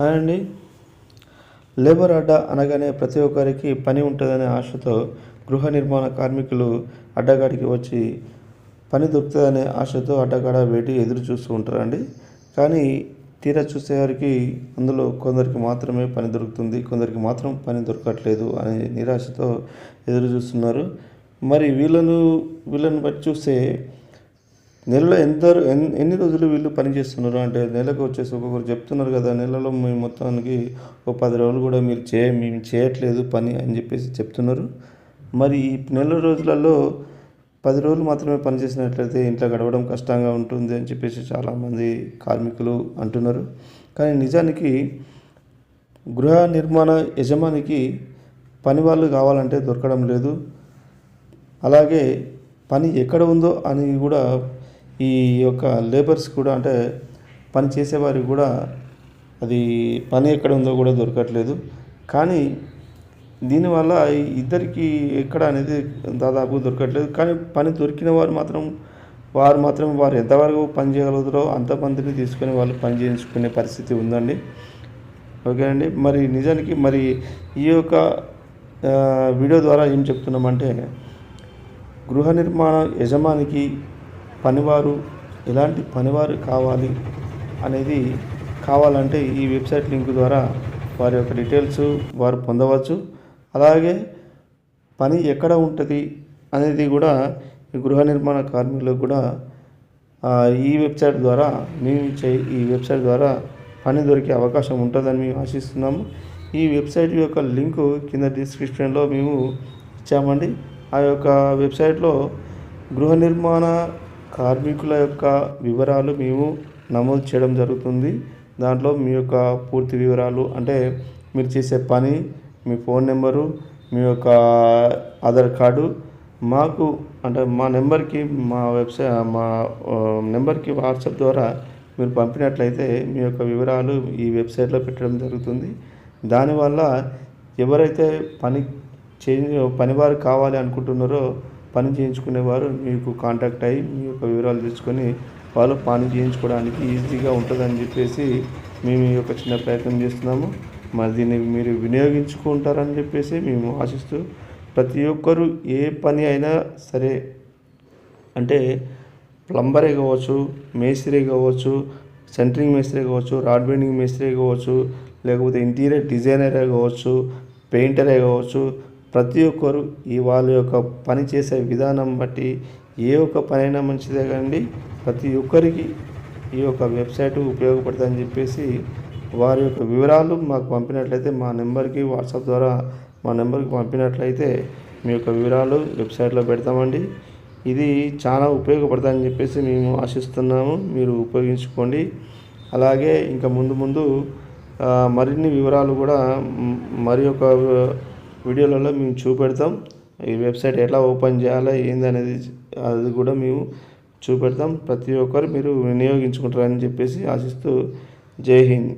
Hi అండి labour అడ్డా అనగానే ప్రతి ఒక్కరికి పని ఉంటుందనే ఆశతో గృహ నిర్మాణ కార్మికులు అడ్డగాడికి వచ్చి పని దొరుకుతుందనే ఆశతో అడ్డగాడ వేటి ఎదురు చూస్తూ ఉంటారండి. కానీ తీరా చూసేవారికి అందులో కొందరికి మాత్రమే పని దొరుకుతుంది కొందరికి మాత్రం పని దొరకట్లేదు అనే నిరాశతో ఎదురు చూస్తున్నారు. మరి వీళ్ళను వీళ్ళని బట్టి చూస్తే నెలలో ఎంత ఎన్ని రోజులు వీళ్ళు పని చేస్తున్నారు అంటే నెలకు వచ్చేసి ఒక్కొక్కరు చెప్తున్నారు కదా నెలలో మేము మొత్తానికి ఒక పది రోజులు కూడా మీరు చే మేము చేయట్లేదు పని అని చెప్పేసి చెప్తున్నారు. మరి ఈ నెల రోజులలో పది రోజులు మాత్రమే పని చేసినట్లయితే ఇంట్లో గడవడం కష్టంగా ఉంటుంది అని చెప్పేసి చాలామంది కార్మికులు అంటున్నారు. కానీ నిజానికి గృహ నిర్మాణ యజమానికి పని వాళ్ళు కావాలంటే దొరకడం లేదు. అలాగే పని ఎక్కడ ఉందో అని కూడా ఈ యొక్క లేబర్స్ కూడా అంటే పని చేసేవారికి కూడా అది పని ఎక్కడ ఉందో కూడా దొరకట్లేదు. కానీ దీనివల్ల ఇద్దరికి ఎక్కడ అనేది దాదాపు దొరకట్లేదు. కానీ పని దొరికిన వారు మాత్రం వారు మాత్రం వారు ఎంతవరకు పని చేయగలుగుతారో అంతమందిని తీసుకొని వాళ్ళు పని చేయించుకునే పరిస్థితి ఉందండి. ఓకే అండి. మరి నిజానికి మరి ఈ యొక్క వీడియో ద్వారా ఏం చెప్తున్నామంటే గృహ నిర్మాణ యజమానికి పనివారు ఎలాంటి పనివారు కావాలి అనేది కావాలంటే ఈ వెబ్సైట్ లింక్ ద్వారా వారి యొక్క డీటెయిల్స్ వారు పొందవచ్చు. అలాగే పని ఎక్కడ ఉంటుంది అనేది కూడా ఈ గృహ నిర్మాణ కార్మికులకు కూడా ఈ వెబ్సైట్ ద్వారా మేము చే ఈ వెబ్సైట్ ద్వారా పని దొరికే అవకాశం ఉంటుందని మేము ఆశిస్తున్నాము. ఈ వెబ్సైట్ యొక్క లింకు కింద డిస్క్రిప్షన్లో మేము ఇచ్చామండి. ఆ యొక్క వెబ్సైట్లో గృహ నిర్మాణ కార్మికుల యొక్క వివరాలు మేము నమోదు చేయడం జరుగుతుంది. దాంట్లో మీ యొక్క పూర్తి వివరాలు అంటే మీరు చేసే పని మీ ఫోన్ నెంబరు మీ యొక్క ఆధార్ కార్డు మాకు అంటే మా నెంబర్కి మా వెబ్సైట్ మా నెంబర్కి వాట్సాప్ ద్వారా మీరు పంపినట్లయితే మీ యొక్క వివరాలు ఈ వెబ్సైట్లో పెట్టడం జరుగుతుంది. దానివల్ల ఎవరైతే పని చేంజ్ పనివారు కావాలి అనుకుంటున్నారో పని చేయించుకునేవారు మీకు కాంటాక్ట్ అయ్యి మీ యొక్క వివరాలు తెలుసుకొని వాళ్ళు పని చేయించుకోవడానికి ఈజీగా ఉంటుందని చెప్పేసి మేము ఈ యొక్క చిన్న ప్రయత్నం చేస్తున్నాము. మరి దీన్ని మీరు వినియోగించుకుంటారని చెప్పేసి మేము ఆశిస్తూ ప్రతి ఒక్కరు ఏ పని అయినా సరే అంటే ప్లంబరే కావచ్చు మేస్త్రీ కావచ్చు సెంటరింగ్ మేస్త్రి కావచ్చు రాడ్ బెండింగ్ మేస్త్రీ కావచ్చు లేకపోతే ఇంటీరియర్ డిజైనరే కావచ్చు పెయింటరే కావచ్చు ప్రతి ఒక్కరు ఈ వాళ్ళ యొక్క పని చేసే విధానం బట్టి ఏ ఒక్క పనైనా మంచిదే కానీ ప్రతి ఒక్కరికి ఈ యొక్క వెబ్సైట్ ఉపయోగపడుతుందని చెప్పేసి వారి యొక్క వివరాలు మాకు పంపినట్లయితే మా నెంబర్కి వాట్సాప్ ద్వారా మా నెంబర్కి పంపినట్లయితే మీ యొక్క వివరాలు వెబ్సైట్లో పెడతామండి. ఇది చాలా ఉపయోగపడుతుందని చెప్పేసి మేము ఆశిస్తున్నాము. మీరు ఉపయోగించుకోండి. అలాగే ఇంకా ముందు ముందు మరిన్ని వివరాలు కూడా మరి ఒక వీడియోలలో మేము చూపెడతాం. ఈ వెబ్సైట్ ఎట్లా ఓపెన్ చేయాలో ఏందనేది అది కూడా మేము చూపెడతాం. ప్రతి ఒక్కరు మీరు వినియోగించుకుంటారని చెప్పేసి ఆశిస్తూ జై హింద్.